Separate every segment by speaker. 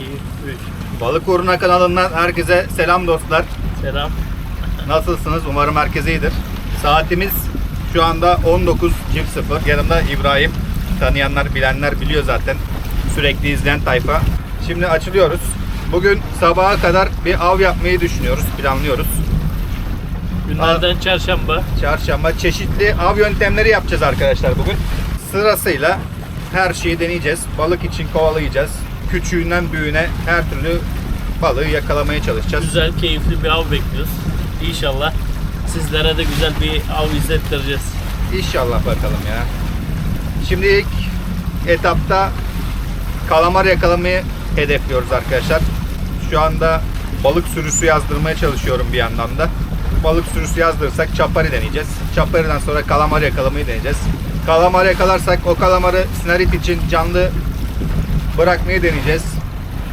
Speaker 1: 3.
Speaker 2: Balık Uğruna kanalından herkese selam dostlar.
Speaker 1: Selam.
Speaker 2: Nasılsınız? Umarım herkes iyidir. Saatimiz şu anda 19.00. Yanımda İbrahim. Tanıyanlar, bilenler biliyor zaten. Sürekli izleyen tayfa. Şimdi açılıyoruz. Bugün sabaha kadar bir av yapmayı düşünüyoruz, planlıyoruz.
Speaker 1: Günlerden çarşamba.
Speaker 2: Çarşamba çeşitli av yöntemleri yapacağız arkadaşlar bugün. Sırasıyla her şeyi deneyeceğiz. Balık için kovalayacağız. Küçüğünden büyüğüne her türlü balığı yakalamaya çalışacağız.
Speaker 1: Güzel, keyifli bir av bekliyoruz. İnşallah sizlere de güzel bir av izlettireceğiz.
Speaker 2: İnşallah bakalım ya. Şimdi ilk etapta kalamar yakalamayı hedefliyoruz arkadaşlar. Şu anda balık sürüsü yazdırmaya çalışıyorum bir yandan da. Balık sürüsü yazdırırsak çapari deneyeceğiz. Çapariden sonra kalamar yakalamayı deneyeceğiz. Kalamar yakalarsak o kalamarı sinarit için canlı bırakmayı deneyeceğiz.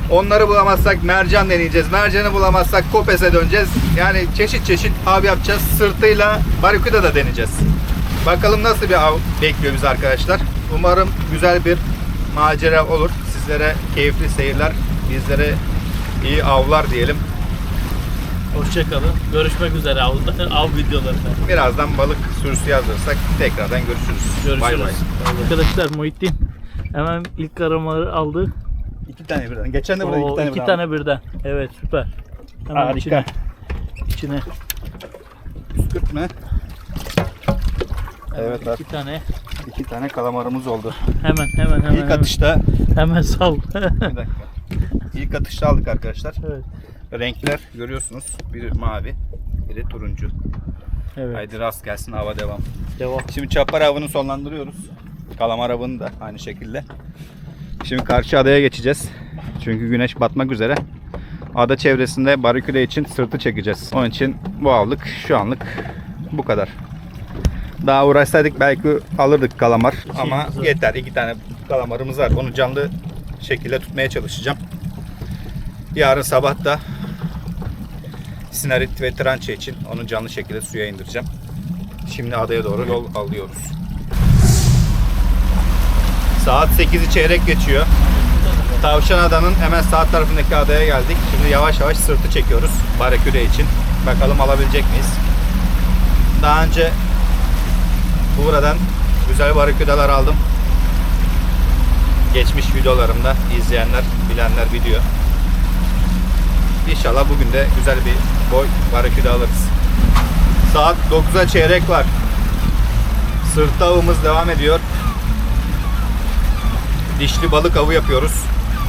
Speaker 2: Onları bulamazsak mercan deneyeceğiz. Mercanı bulamazsak kopese döneceğiz. Yani çeşit çeşit av yapacağız. Sırtıyla barikuda da deneyeceğiz. Bakalım nasıl bir av bekliyor bizi arkadaşlar. Umarım güzel bir macera olur. Sizlere keyifli seyirler, bizlere iyi avlar diyelim.
Speaker 1: Hoşçakalın. Görüşmek üzere av, av videolarında.
Speaker 2: Birazdan balık sürüsü yazdırırsak tekrardan görüşürüz.
Speaker 1: Görüşürüz.
Speaker 2: Bay bay.
Speaker 1: Arkadaşlar Muhittin hemen ilk aramaları aldı.
Speaker 2: İki tane birden. Geçen de
Speaker 1: Oo,
Speaker 2: burada iki tane
Speaker 1: iki
Speaker 2: birden.
Speaker 1: tane birden. Evet süper. Hemen
Speaker 2: Harika.
Speaker 1: içine. içine.
Speaker 2: Püskürtme.
Speaker 1: Hemen
Speaker 2: Evet,
Speaker 1: iki tane.
Speaker 2: İki tane kalamarımız oldu.
Speaker 1: Hemen hemen hemen.
Speaker 2: İlk atışta
Speaker 1: Hemen, hemen sal.
Speaker 2: bir dakika. İlk atışta aldık arkadaşlar.
Speaker 1: evet.
Speaker 2: Renkler görüyorsunuz. Biri mavi, biri turuncu.
Speaker 1: Evet.
Speaker 2: Haydi rast gelsin hava devam.
Speaker 1: Devam.
Speaker 2: Şimdi çapar avını sonlandırıyoruz. Kalamar avını da aynı şekilde. Şimdi karşı adaya geçeceğiz. Çünkü güneş batmak üzere. Ada çevresinde bariküle için sırtı çekeceğiz. Onun için bu avlık şu anlık bu kadar. Daha uğraşsaydık belki alırdık kalamar ama yeter. iki tane kalamarımız var. Onu canlı şekilde tutmaya çalışacağım. Yarın sabah da sinarit ve trançe için onu canlı şekilde suya indireceğim. Şimdi adaya doğru yol alıyoruz. Saat 8'i çeyrek geçiyor. Tavşan Adanın hemen sağ tarafındaki adaya geldik. Şimdi yavaş yavaş sırtı çekiyoruz baraküre için. Bakalım alabilecek miyiz? Daha önce buradan güzel baraküdalar aldım. Geçmiş videolarımda izleyenler, bilenler biliyor. İnşallah bugün de güzel bir boy baraküda alırız. Saat 9'a çeyrek var. Sırtta avımız devam ediyor. Dişli balık avı yapıyoruz.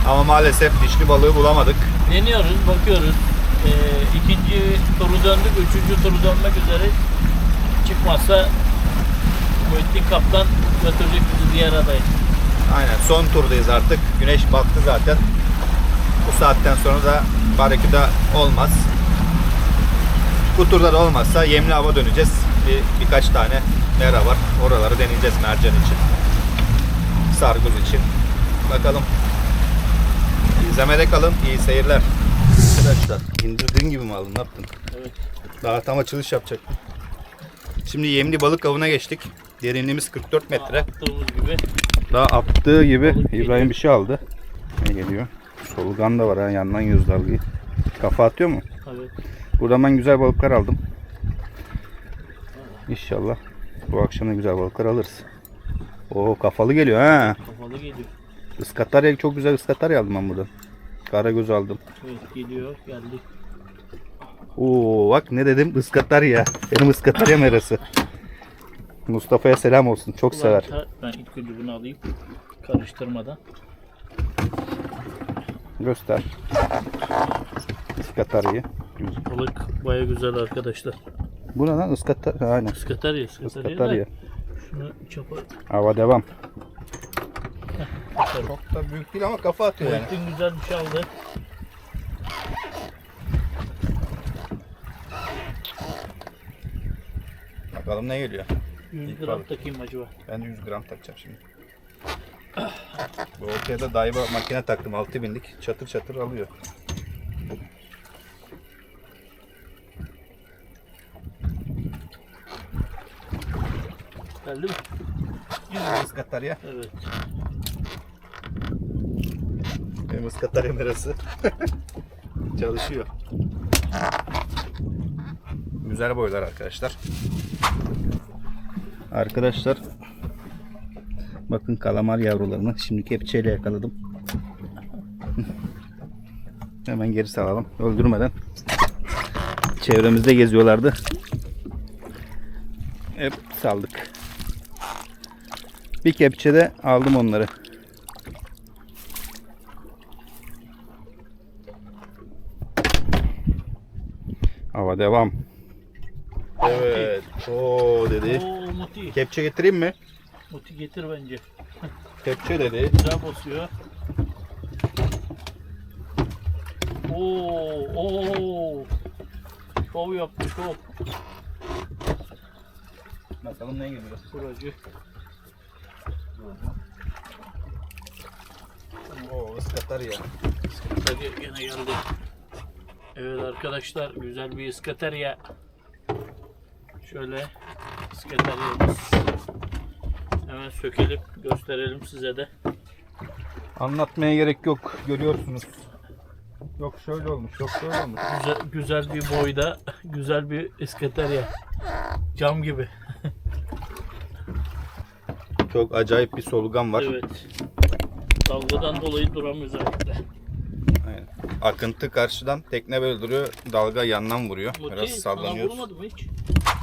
Speaker 2: Ama maalesef dişli balığı bulamadık.
Speaker 1: Deniyoruz, bakıyoruz. Ee, ikinci turu döndük, üçüncü turu dönmek üzere. Çıkmazsa Muhittin Kaptan götürecek bizi diğer adaya.
Speaker 2: Aynen son turdayız artık. Güneş battı zaten. Bu saatten sonra da baraküda olmaz. Bu turda da olmazsa yemli hava döneceğiz. Bir, birkaç tane mera var. Oraları deneyeceğiz mercan için. Sarguz için. Bakalım. İzlemede kalın. İyi seyirler. Arkadaşlar indirdiğin gibi mi aldın? Ne yaptın?
Speaker 1: Evet.
Speaker 2: Daha tam açılış yapacaktım. Şimdi yemli balık avına geçtik. Derinliğimiz 44 metre.
Speaker 1: Attığımız gibi.
Speaker 2: Daha attığı gibi
Speaker 1: Balık geliyor.
Speaker 2: İbrahim bir şey aldı. Ne geliyor? Solugan da var ha yandan yüz dalgayı. Kafa atıyor mu?
Speaker 1: Evet.
Speaker 2: Buradan ben güzel balıklar aldım. İnşallah bu akşam da güzel balıklar alırız. Oo kafalı geliyor ha.
Speaker 1: Kafalı geliyor.
Speaker 2: Iskatarya çok güzel ıskatarya aldım ben buradan. Karagöz aldım.
Speaker 1: Evet geliyor. Geldi.
Speaker 2: Oo bak ne dedim ıskatarya. Benim ıskatarya merası. Mustafa'ya selam olsun. Çok
Speaker 1: Ulan
Speaker 2: sever.
Speaker 1: ta- Ben ilk önce bunu alayım. Karıştırmadan.
Speaker 2: Göster. Iskatarya'yı.
Speaker 1: Balık baya güzel arkadaşlar.
Speaker 2: Bu ne lan? Iskatarya. Aynen.
Speaker 1: Skatarya, skatarya.
Speaker 2: Iskatarya.
Speaker 1: da Şunu çapa
Speaker 2: Hava devam.
Speaker 1: Atarım.
Speaker 2: Çok da büyük değil ama kafa atıyor yani.
Speaker 1: Muhittin güzel bir şey aldı.
Speaker 2: Bakalım ne geliyor.
Speaker 1: 100
Speaker 2: İlk
Speaker 1: gram
Speaker 2: balık.
Speaker 1: takayım acaba.
Speaker 2: Ben de 100 gram takacağım şimdi. Bu ortaya da dayıba makine taktım 6000'lik. Çatır çatır alıyor.
Speaker 1: Geldi mi?
Speaker 2: 100 gram Iskatarya.
Speaker 1: Evet.
Speaker 2: Iskata kamerası. Çalışıyor. Güzel boylar arkadaşlar. Arkadaşlar bakın kalamar yavrularını şimdi kepçeyle yakaladım. Hemen geri salalım öldürmeden. Çevremizde geziyorlardı. Hep saldık. Bir kepçede aldım onları. Hava devam. Evet. Oo dedi.
Speaker 1: Oo Muti.
Speaker 2: Kepçe getireyim mi?
Speaker 1: Muti getir bence.
Speaker 2: Kepçe dedi.
Speaker 1: Güzel basıyor. Oo, oo. Şov yaptı şov.
Speaker 2: Bakalım ne geliyor.
Speaker 1: Buracı.
Speaker 2: Oo ıskatar ya.
Speaker 1: Hadi gene geldi. Evet arkadaşlar güzel bir iskaterya. Şöyle iskateryamız. Hemen sökelim gösterelim size de.
Speaker 2: Anlatmaya gerek yok. Görüyorsunuz. Yok şöyle olmuş, yok şöyle olmuş.
Speaker 1: Güzel, güzel bir boyda güzel bir iskaterya. Cam gibi.
Speaker 2: Çok acayip bir solugan var.
Speaker 1: Evet. Dalgadan dolayı duramıyoruz ayakta.
Speaker 2: Akıntı karşıdan tekne böyle duruyor. Dalga yandan vuruyor. Biraz
Speaker 1: Muti sana
Speaker 2: sallanıyoruz.
Speaker 1: vurmadı mı hiç?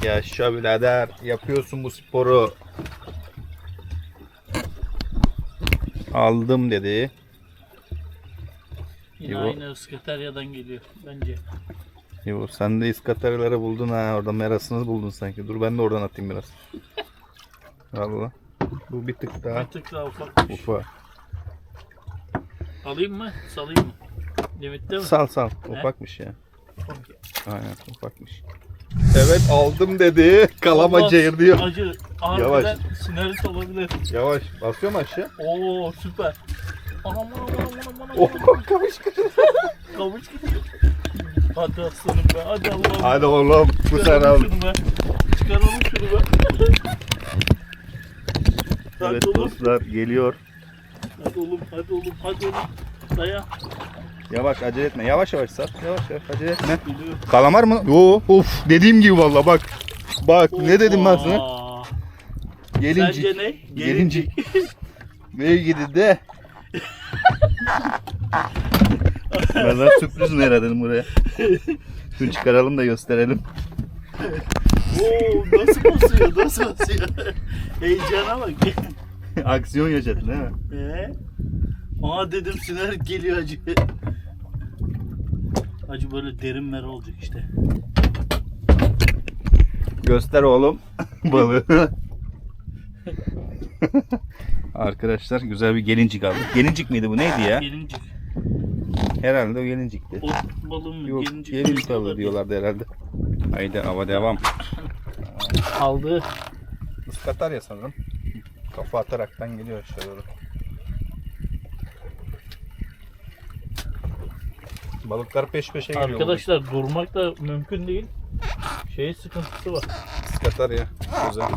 Speaker 2: Yaşa birader. Yapıyorsun bu sporu. Aldım dedi.
Speaker 1: Yine
Speaker 2: İbo.
Speaker 1: aynı ıskateryadan geliyor bence.
Speaker 2: Yo, sen de iskatarları buldun ha. Orada merasını buldun sanki. Dur ben de oradan atayım biraz. Valla. Bu bir tık daha
Speaker 1: Bir tık daha ufakmış.
Speaker 2: ufa.
Speaker 1: Alayım mı? Salayım mı? Limitte mi?
Speaker 2: Sal sal. Ufakmış ya.
Speaker 1: Okey.
Speaker 2: Aynen ufakmış. Evet aldım dedi. Kalama
Speaker 1: Allah,
Speaker 2: cayır diyor.
Speaker 1: Acı. Harbiden sinerit olabilir.
Speaker 2: Yavaş. Basıyor mu aşağı?
Speaker 1: Oo süper. Anam anam anam anam anam.
Speaker 2: Oh kamış
Speaker 1: Kavuç gidiyor. Hadi aslanım be. Hadi Allah'ım.
Speaker 2: Hadi oğlum. Bu
Speaker 1: Çıkaralım
Speaker 2: al.
Speaker 1: şunu be. Çıkaralım şunu be. hadi
Speaker 2: Evet
Speaker 1: oğlum.
Speaker 2: dostlar geliyor.
Speaker 1: Hadi oğlum. Hadi oğlum. Hadi oğlum. Dayan.
Speaker 2: Yavaş acele etme. Yavaş yavaş sar. Yavaş yavaş acele etme. Kalamar mı? Yo, of dediğim gibi valla bak. Bak ne dedim ben sana? Gelincik.
Speaker 1: Sence ne?
Speaker 2: Gelincik. Ve gidi de. ben sana sürpriz mi yaradım buraya? Şunu çıkaralım da gösterelim.
Speaker 1: Oo nasıl basıyor? Nasıl basıyor? Heyecana bak.
Speaker 2: Aksiyon yaşadın değil mi?
Speaker 1: Ee? Aa dedim siner geliyor acı. Acı böyle derin mer olacak işte.
Speaker 2: Göster oğlum balığı. Arkadaşlar güzel bir gelincik aldık. Gelincik miydi bu neydi ya?
Speaker 1: Gelincik.
Speaker 2: Herhalde o gelincikti.
Speaker 1: O balım
Speaker 2: Yok
Speaker 1: gelincik.
Speaker 2: gelincik balığı diyorlardı herhalde. Haydi hava devam.
Speaker 1: Aldı.
Speaker 2: Iskatar ya sanırım. Kafa ataraktan geliyor aşağı doğru. Balıklar peş peşe geliyor.
Speaker 1: Arkadaşlar durmak da mümkün değil. Şey sıkıntısı var.
Speaker 2: Iskatar ya. Güzel.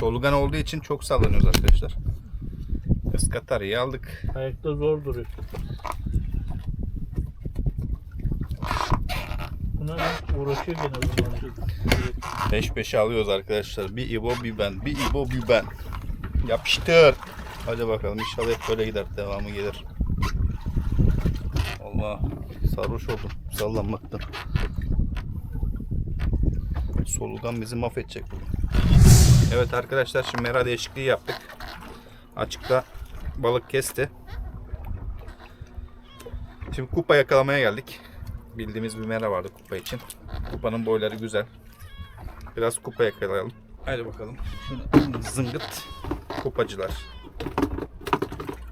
Speaker 2: Solugan olduğu için çok sallanıyoruz arkadaşlar. Iskatar'ı aldık.
Speaker 1: Ayakta zor duruyor. Buna uğraşıyor gene.
Speaker 2: Peş peşe alıyoruz arkadaşlar. Bir İbo bir ben. Bir İbo bir ben. Yapıştır. Hadi bakalım inşallah hep böyle gider. Devamı gelir. Allah sarhoş oldum sallanmaktan. Solugan bizi mahvedecek bugün. Evet arkadaşlar şimdi mera değişikliği yaptık. Açıkta balık kesti. Şimdi kupa yakalamaya geldik. Bildiğimiz bir mera vardı kupa için. Kupanın boyları güzel. Biraz kupa yakalayalım. Hadi bakalım. Zıngıt kupacılar.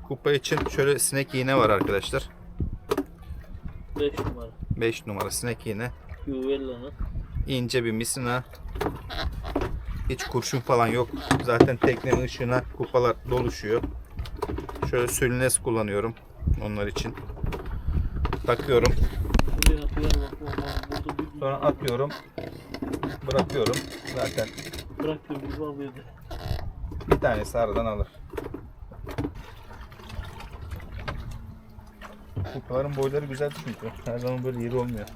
Speaker 2: Kupa için şöyle sinek iğne var arkadaşlar.
Speaker 1: 5 numara.
Speaker 2: 5 numara sinek iğne.
Speaker 1: Juvella'nın.
Speaker 2: ince bir misina. Hiç kurşun falan yok. Zaten teknenin ışığına kupalar doluşuyor. Şöyle sülnes kullanıyorum onlar için. Takıyorum. Sonra atıyorum. Bırakıyorum. Zaten
Speaker 1: alıyordu.
Speaker 2: bir tanesi aradan alır. Kupaların boyları güzel çünkü. Her zaman böyle iri olmuyor.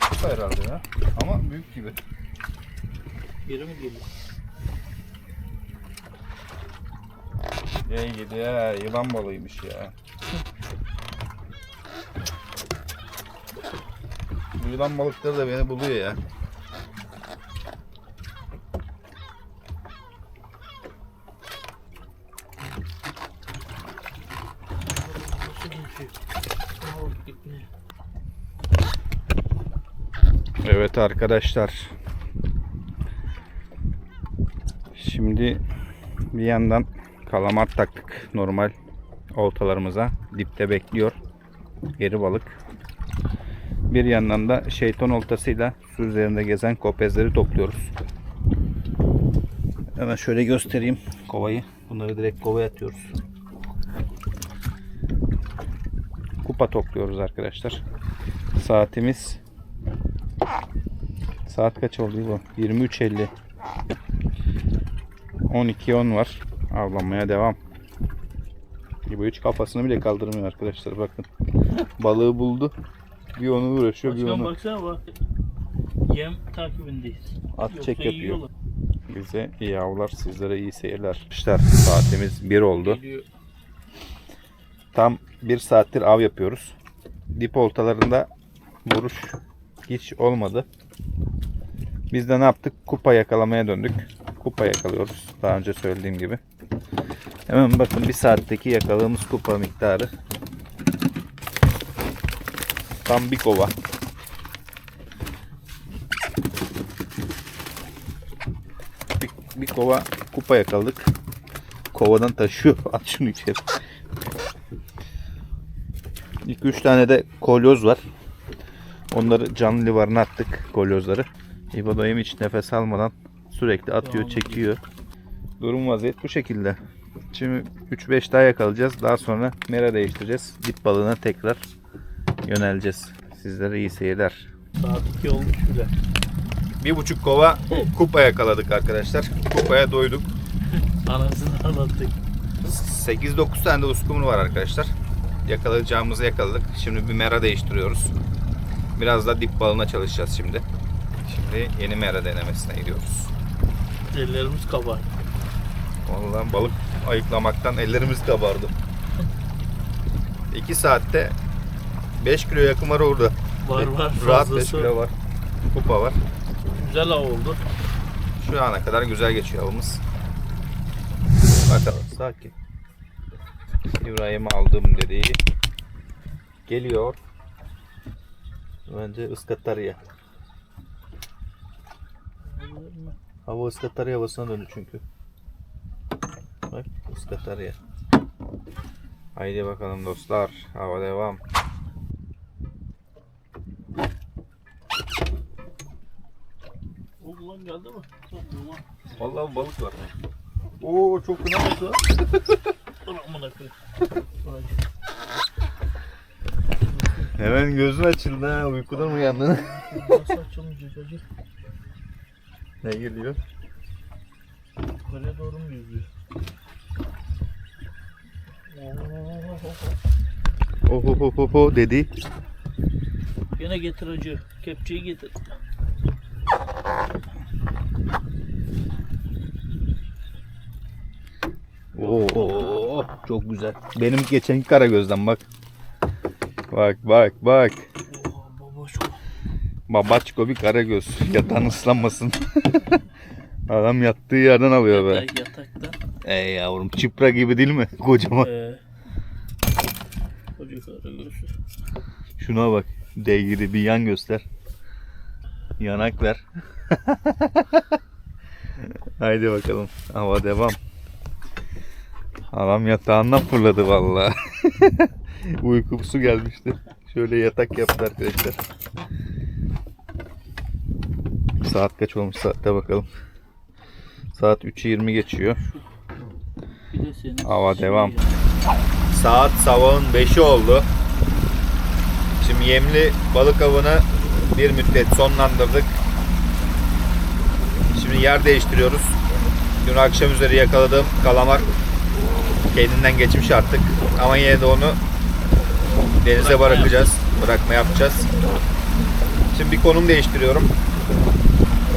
Speaker 2: Kupa herhalde ya. Ama büyük gibi.
Speaker 1: Geri mi geliyor?
Speaker 2: Ya gidi ya. Yılan balığıymış ya. Bu yılan balıkları da beni buluyor ya.
Speaker 1: Nasıl bir şey? Aa, gitmiyor.
Speaker 2: Evet arkadaşlar. Şimdi bir yandan kalamar taktık normal oltalarımıza. Dipte bekliyor. Geri balık. Bir yandan da şeytan oltasıyla su üzerinde gezen kopezleri topluyoruz. Hemen şöyle göstereyim kovayı. Bunları direkt kovaya atıyoruz. Kupa topluyoruz arkadaşlar. Saatimiz Saat kaç oldu bu? 23.50. 12.10 var. Avlanmaya devam. Bu hiç kafasını bile kaldırmıyor arkadaşlar bakın. Balığı buldu. Bir onu uğraşıyor bir onu.
Speaker 1: baksana bak. Yem takibindeyiz.
Speaker 2: At
Speaker 1: Yoksa
Speaker 2: çek yapıyor.
Speaker 1: yiyorlar.
Speaker 2: Bize iyi avlar, sizlere iyi seyirler. Arkadaşlar saatimiz 1 oldu.
Speaker 1: Geliyor.
Speaker 2: Tam 1 saattir av yapıyoruz. Dip oltalarında vuruş hiç olmadı. Biz de ne yaptık? Kupa yakalamaya döndük. Kupa yakalıyoruz. Daha önce söylediğim gibi. Hemen bakın bir saatteki yakaladığımız kupa miktarı. Tam bir kova. Bir, bir kova kupa yakaladık. Kovadan taşıyor. At şunu içeri. 2-3 tane de kolyoz var. Onları canlı livarına attık kolyozları. İbo dayım hiç nefes almadan sürekli atıyor, çekiyor. Durum vaziyet bu şekilde. Şimdi 3-5 daha yakalayacağız. Daha sonra mera değiştireceğiz. Dip balığına tekrar yöneleceğiz. Sizlere iyi seyirler.
Speaker 1: Saat 2 olmuş bile.
Speaker 2: Bir buçuk kova kupa yakaladık arkadaşlar. Kupaya doyduk.
Speaker 1: Anasını anlattık.
Speaker 2: 8-9 tane de uskumru var arkadaşlar. Yakalayacağımızı yakaladık. Şimdi bir mera değiştiriyoruz. Biraz da dip balına çalışacağız şimdi. Şimdi yeni mera denemesine gidiyoruz.
Speaker 1: Ellerimiz kabar.
Speaker 2: Vallahi balık ayıklamaktan ellerimiz kabardı. 2 saatte 5 kilo yakın var orada.
Speaker 1: Var var
Speaker 2: Rahat 5
Speaker 1: fazlası.
Speaker 2: kilo var. Kupa var.
Speaker 1: Güzel av oldu.
Speaker 2: Şu ana kadar güzel geçiyor avımız. Bakalım sakin. İbrahim aldım dediği geliyor. Bence ıskatarya. Hava ıskatarya havasına döndü çünkü. Bak ıskatarya. Haydi bakalım dostlar. Hava devam.
Speaker 1: Oğlum lan geldi mi?
Speaker 2: Vallahi balık var. Oo çok lan.
Speaker 1: Amına koyayım.
Speaker 2: Hemen gözün açıldı ha. Uykudan uyandın.
Speaker 1: Nasıl açılmayacak acı?
Speaker 2: ne geliyor?
Speaker 1: Yukarıya doğru mu yüzüyor?
Speaker 2: Ohohoho dedi.
Speaker 1: Gene getir acı. Kepçeyi getir.
Speaker 2: Oo, çok güzel. Benim geçenki Karagöz'den bak. Bak bak bak. Babaçko bir Karagöz. Yatağın ıslanmasın. Adam yattığı yerden alıyor be.
Speaker 1: Yatak, yatakta.
Speaker 2: Ey yavrum çıpra gibi değil mi? Kocaman.
Speaker 1: Ee.
Speaker 2: Şuna bak. Değgiri bir yan göster. Yanak ver. Haydi bakalım. Hava devam. Adam yatağından fırladı vallahi. Uykusu gelmişti. Şöyle yatak yaptı arkadaşlar. Saat kaç olmuş saatte bakalım. Saat 3'ü 20 geçiyor. Hava devam. Saat sabahın 5'i oldu. Şimdi yemli balık avını bir müddet sonlandırdık. Şimdi yer değiştiriyoruz. Dün akşam üzeri yakaladığım kalamar kendinden geçmiş artık. Ama yine de onu denize
Speaker 1: Bırakma
Speaker 2: bırakacağız. Bırakma yapacağız. Şimdi bir konum değiştiriyorum.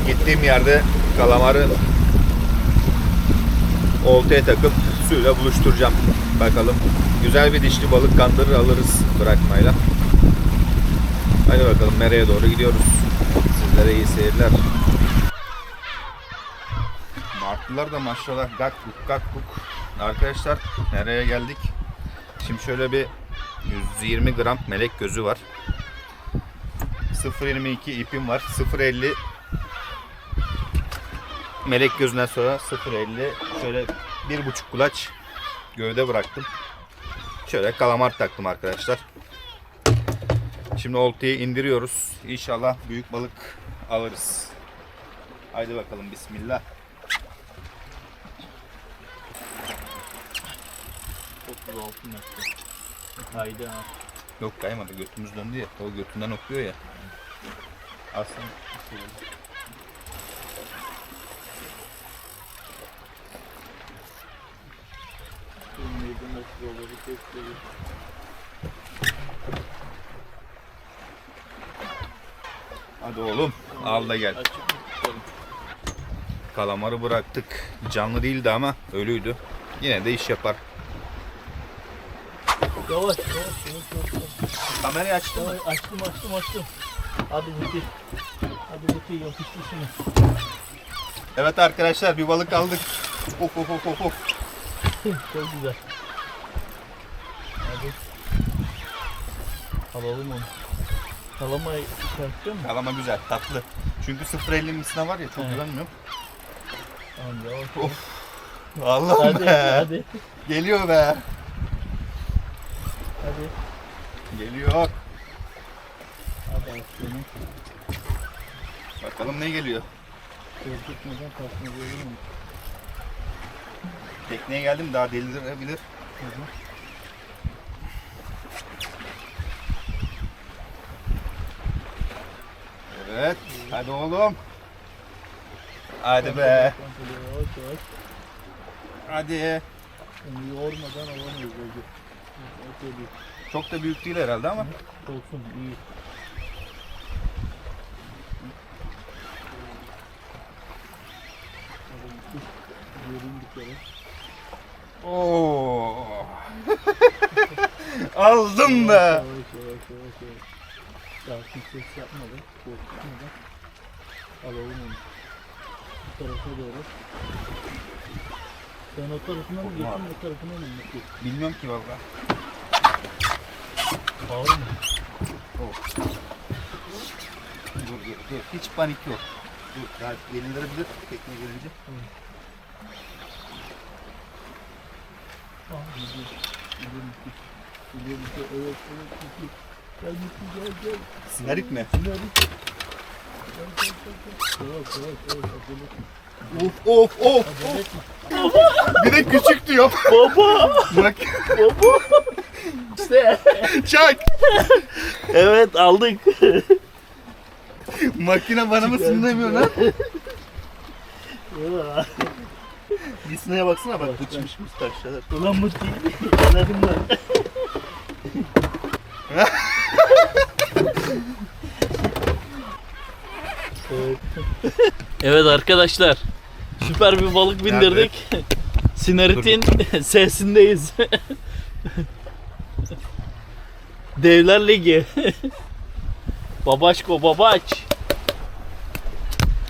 Speaker 2: Gittiğim yerde kalamarı oltaya takıp suyla buluşturacağım. Bakalım. Güzel bir dişli balık kandırır alırız bırakmayla. Hadi bakalım nereye doğru gidiyoruz. Sizlere iyi seyirler. Martılar da maşallah gak buk gak buk. Arkadaşlar nereye geldik? Şimdi şöyle bir 120 gram melek gözü var. 0.22 ipim var. 0.50 melek gözünden sonra 0.50 şöyle bir buçuk kulaç gövde bıraktım. Şöyle kalamar taktım arkadaşlar. Şimdi oltayı indiriyoruz. İnşallah büyük balık alırız. Haydi bakalım bismillah.
Speaker 1: 36 metre. Haydi ha.
Speaker 2: Yok kaymadı götümüz döndü ya. O götünden okuyor ya. Aslında
Speaker 1: 27 metre olur. Bekleyin.
Speaker 2: hadi oğlum al da gel.
Speaker 1: Açık mı tutalım?
Speaker 2: Kalamarı bıraktık. Canlı değildi ama ölüydü. Yine de iş yapar.
Speaker 1: Yavaş yavaş yavaş yavaş.
Speaker 2: Kamerayı açtın mı?
Speaker 1: Açtım açtım açtım. Hadi bitir. Hadi bitir yapıştır şunu.
Speaker 2: Evet arkadaşlar bir balık aldık. Of of of of of.
Speaker 1: Çok güzel. Hadi. Alalım onu. Kalamayı çıkartacak mı?
Speaker 2: Kalama güzel tatlı. Çünkü 0.50 misina var ya çok
Speaker 1: Evet.
Speaker 2: güvenmiyor.
Speaker 1: Tamam yavaş.
Speaker 2: Of. Allah'ım
Speaker 1: Hadi
Speaker 2: be.
Speaker 1: hadi.
Speaker 2: Geliyor be.
Speaker 1: Hadi.
Speaker 2: Geliyor.
Speaker 1: Hadi aslanım.
Speaker 2: Bakalım ne geliyor.
Speaker 1: Korkutmadan tasma görür mü?
Speaker 2: Tekneye geldim daha delirebilir. Evet. Hadi oğlum. Hadi be. Hadi.
Speaker 1: Yormadan alamayız
Speaker 2: Çok da büyük değil herhalde ama.
Speaker 1: Olsun iyi. Görün bir kere.
Speaker 2: Oo. Aldım be.
Speaker 1: Yavaş yavaş yavaş yavaş. Sakin ses korkutmadan alalım onu. Bu tarafa doğru. Sen o tarafından mı geçtin, o tarafından mı geçtin?
Speaker 2: Bilmiyorum ki valla.
Speaker 1: Ağır mı?
Speaker 2: Dur dur dur. Hiç panik yok. Dur daha yenilebilir tekne gelince.
Speaker 1: Ah, gidiyor. Gidiyor Muti. Gidiyor Muti. Evet, evet Muti. Gel Muti, gel gel.
Speaker 2: Sinarit mi?
Speaker 1: Gel, gel, gel, gel. Yavaş, yavaş, yavaş. Acele etme.
Speaker 2: Of of of. Bir de küçük diyor.
Speaker 1: Baba!
Speaker 2: Bak
Speaker 1: Baba! İşte.
Speaker 2: çak.
Speaker 1: Evet, aldık.
Speaker 2: Makine bana mı sinirlemiyor lan? Gitsineye baksana bak uçmuş taşlar.
Speaker 1: Ulan Muti. Yanadım ben. Evet. Evet arkadaşlar. Süper bir balık bindirdik. Sinarit'in sesindeyiz. Devler Ligi. Babaşko babaç.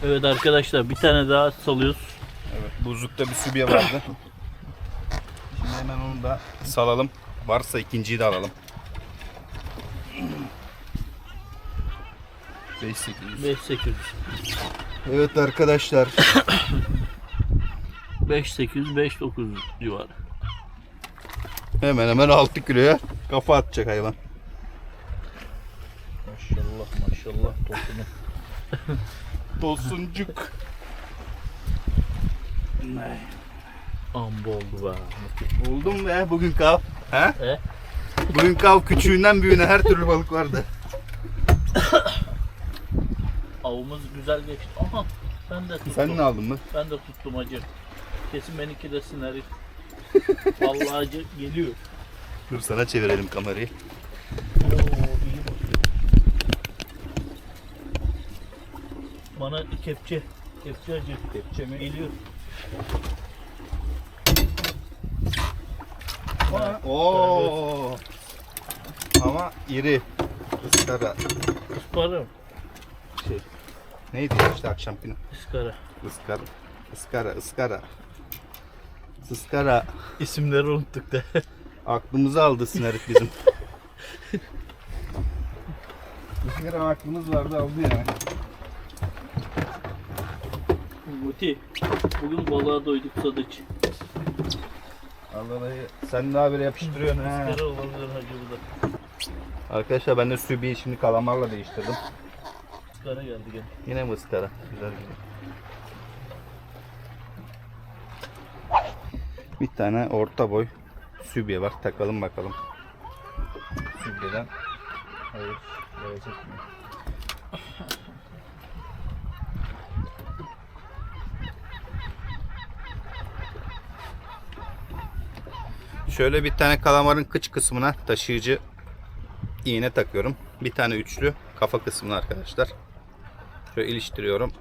Speaker 1: Evet arkadaşlar bir tane daha salıyoruz.
Speaker 2: Evet buzlukta bir sübye vardı. Şimdi hemen onu da salalım. Varsa ikinciyi de alalım. 5800.
Speaker 1: 5800.
Speaker 2: Evet arkadaşlar.
Speaker 1: 5800 5900 civarı.
Speaker 2: Hemen hemen 6 kiloya kafa atacak hayvan.
Speaker 1: Maşallah maşallah topunu.
Speaker 2: Tosuncuk.
Speaker 1: Amba oldu be.
Speaker 2: Buldum be bugün kav. He?
Speaker 1: E?
Speaker 2: Bugün kav küçüğünden büyüğüne her türlü balık vardı.
Speaker 1: Avımız güzel geçti. Aha ben de tuttum.
Speaker 2: Sen ne aldın mı?
Speaker 1: Ben de tuttum acı. Kesin benimki de sinarit. Vallahi ce- geliyor.
Speaker 2: Dur sana çevirelim kamerayı.
Speaker 1: Oo, iyi bakıyor. Bana kepçe. Kepçe acı.
Speaker 2: Kepçe mi?
Speaker 1: Geliyor.
Speaker 2: Oo. Ama iri. Iskara.
Speaker 1: Ispara mı?
Speaker 2: Şey. Neydi işte akşam günü?
Speaker 1: Iskara.
Speaker 2: Iskara. Iskara. Iskara. Iskara.
Speaker 1: İsimleri unuttuk da.
Speaker 2: Aklımızı aldı sinarit bizim. Iskara aklımız vardı aldı ya.
Speaker 1: Muti. Bugün balığa doyduk sadıç.
Speaker 2: Allah'ı sen daha böyle yapıştırıyorsun ha.
Speaker 1: Iskara olabilir hacı bu da.
Speaker 2: Arkadaşlar ben de sübiyi şimdi kalamarla değiştirdim.
Speaker 1: Iskara geldi gene.
Speaker 2: Yine mi ıskara? Güzel güzel. Bir tane orta boy sübye var. Takalım bakalım. Sübyeden. Hayır. Yavaş etmiyor. Şöyle bir tane kalamarın kıç kısmına taşıyıcı iğne takıyorum. Bir tane üçlü kafa kısmına arkadaşlar. Şöyle iliştiriyorum.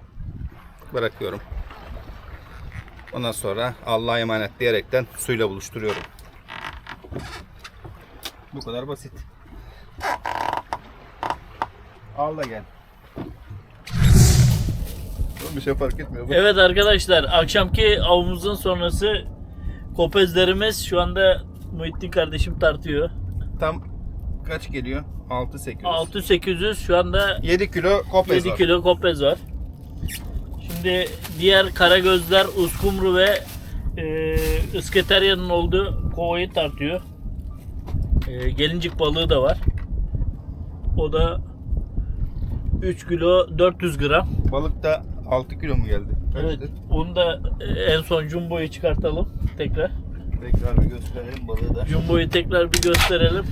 Speaker 2: Bırakıyorum. Ondan sonra Allah'a emanet diyerekten suyla buluşturuyorum. Bu kadar basit. Al da gel. Bir şey fark etmiyor. bu.
Speaker 1: Evet arkadaşlar akşamki avımızın sonrası kopezlerimiz şu anda Muhittin kardeşim tartıyor.
Speaker 2: Tam kaç geliyor? 6 800.
Speaker 1: 6800 şu anda
Speaker 2: 7 kilo kopez
Speaker 1: 7
Speaker 2: var.
Speaker 1: kilo kopez var. Şimdi diğer karagözler, uskumru ve e, ısketeryanın olduğu kovayı tartıyor. E, gelincik balığı da var. O da 3 kilo 400 gram.
Speaker 2: Balık da 6 kilo mu geldi?
Speaker 1: Evet. Onu da en son jumboyu çıkartalım tekrar.
Speaker 2: Tekrar bir gösterelim balığı da.
Speaker 1: Jumboyu tekrar bir gösterelim.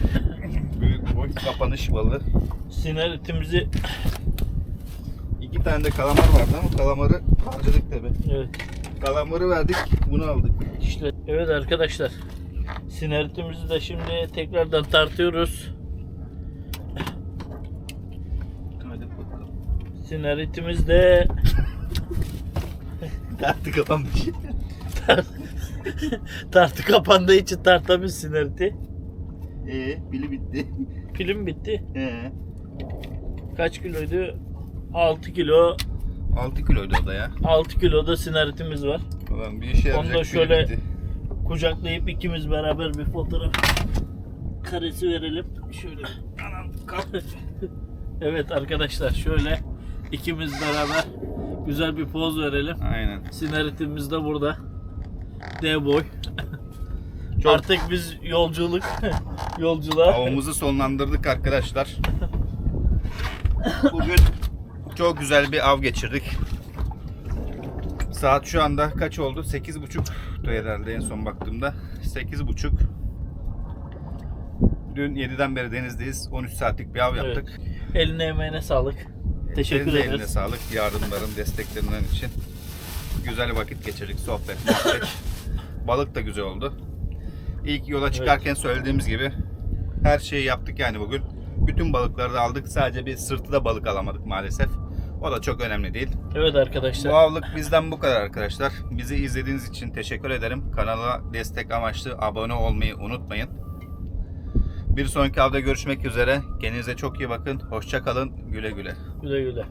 Speaker 2: Büyük boy kapanış balığı.
Speaker 1: Sineritimizi
Speaker 2: İki tane de kalamar vardı ama kalamarı harcadık tabi.
Speaker 1: evet,
Speaker 2: Kalamarı verdik, bunu aldık.
Speaker 1: işte evet arkadaşlar. Sineritimizi de şimdi tekrardan tartıyoruz. Sineritimiz de
Speaker 2: Tartı kapanmış.
Speaker 1: tartı kapandığı için tartamız sineriti.
Speaker 2: Ee, pili bitti.
Speaker 1: Pilim bitti.
Speaker 2: Ee,
Speaker 1: Kaç kiloydu? 6 kilo.
Speaker 2: 6 kiloydu o da ya.
Speaker 1: 6 kilo da sineritimiz var.
Speaker 2: Ulan bir işe
Speaker 1: Onu
Speaker 2: yarayacak
Speaker 1: da
Speaker 2: pili
Speaker 1: şöyle-
Speaker 2: bitti.
Speaker 1: Kucaklayıp ikimiz beraber bir fotoğraf karesi verelim. Şöyle. Anam kalk. evet arkadaşlar şöyle ikimiz beraber güzel bir poz verelim.
Speaker 2: Aynen.
Speaker 1: Sineritimiz de burada. Dev boy.
Speaker 2: Çok-
Speaker 1: Artık biz yolculuk yolculuğa
Speaker 2: Avımızı sonlandırdık arkadaşlar. Bugün çok güzel bir av geçirdik. Saat şu anda kaç oldu? 8.30'du herhalde en son baktığımda. 8.30. Dün 7'den beri denizdeyiz. 13 saatlik bir av yaptık.
Speaker 1: eline emeğine sağlık. Teşekkür
Speaker 2: Senin de
Speaker 1: ederiz.
Speaker 2: Eline sağlık. Yardımların, desteklerinden için. Güzel vakit geçirdik. Sohbet, muhabbet. Balık da güzel oldu. İlk yola çıkarken söylediğimiz gibi her şeyi yaptık yani bugün. Bütün balıkları da aldık. Sadece bir sırtıda balık alamadık maalesef. O da çok önemli değil.
Speaker 1: Evet arkadaşlar.
Speaker 2: Bu avlık bizden bu kadar arkadaşlar. Bizi izlediğiniz için teşekkür ederim. Kanala destek amaçlı abone olmayı unutmayın. Bir sonraki avda görüşmek üzere. Kendinize çok iyi bakın. Hoşça kalın. Güle güle.
Speaker 1: Güle güle.